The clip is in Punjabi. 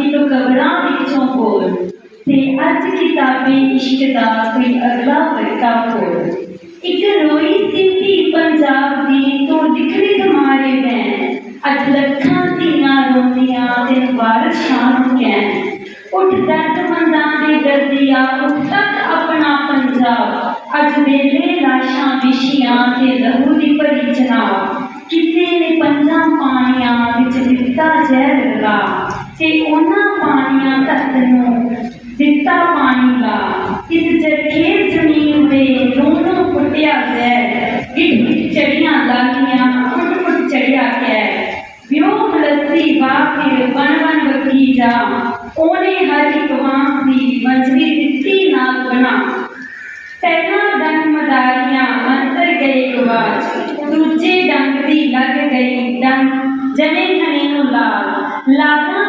ਕਿਤੋਂ ਕਬਰਾਂ ਵਿੱਚੋਂ ਬੋਲ ਤੇ ਅੱਜ ਕਿਤਾਬੇ ਇਸ਼ਕ ਦਾ ਕੋਈ ਅਗਲਾ ਵਰਕਾ ਖੋਲ। ਇੱਕ ਰੋਈ ਸੀ ਪੰਜਾਬ ਦੀ ਤੋਂ ਦਿਖੜੀ ਮਾਰੇ ਮੈਂ ਅੱਜ ਲੱਖਾਂ ਧੀਆਂ ਰੋਂਦੀਆਂ ਤੇ ਵਾਰਸ ਸ਼ਾਨ ਨੂੰ ਕਹਿਣ ਉੱਠ ਦਰਦ ਦੇ ਦਰਦਿਆ ਉੱਠ ਤੱਕ ਆਪਣਾ ਪੰਜਾਬ। ਅੱਜ ਵੇਲੇ ਲਾਸ਼ਾਂ ਵਿਸ਼ੀਆਂ ਤੇ ਲਹੂ ਦੀ ਭਰੀ ਜਨਾਬ। ਕਿਸੇ ਨੇ ਪੰਜਾਂ ਪਾਣੀਆਂ ਵਿੱਚ ਦਿੱਤਾ ਜ਼ਹਿਰ ਲਗਾ। ਤੇ ਉਹਨਾਂ ਪਾਣੀਆਂ ਤੱਕ ਨੂੰ ਦਿੱਤਾ ਪਾਣੀ ਲਾ ਇਸ ਜਰਖੇਜ਼ ਜ਼ਮੀਨ ਦੇ ਦੋਨੋਂ ਫੁੱਟਿਆ ਜ਼ਹਿਰ ਗਿੱਟ ਗਿੱਟ ਚੜੀਆਂ ਲਾਲੀਆਂ ਫੁੱਟ ਫੁੱਟ ਚੜਿਆ ਕਹਿ ਵਿਉ ਲੱਸੀ ਵਾਹ ਬਣ ਬਣ ਵਗੀ ਉਹਨੇ ਹਰ ਇੱਕ ਬਾਂਸ ਦੀ ਮੰਜਰੀ ਦਿੱਤੀ ਨਾਲ ਬਣਾ। ਪਹਿਲਾਂ ਡੰਗ ਮਦਾਰੀਆਂ ਅੰਦਰ ਗਏ ਗਵਾਚ, ਦੂਜੇ ਡੰਗ ਦੀ ਲੱਗ ਗਈ ਡੰਗ ਜਨੇ ਖਣੇ ਨੂੰ ਲਾਲ। ਲਾਲਾਂ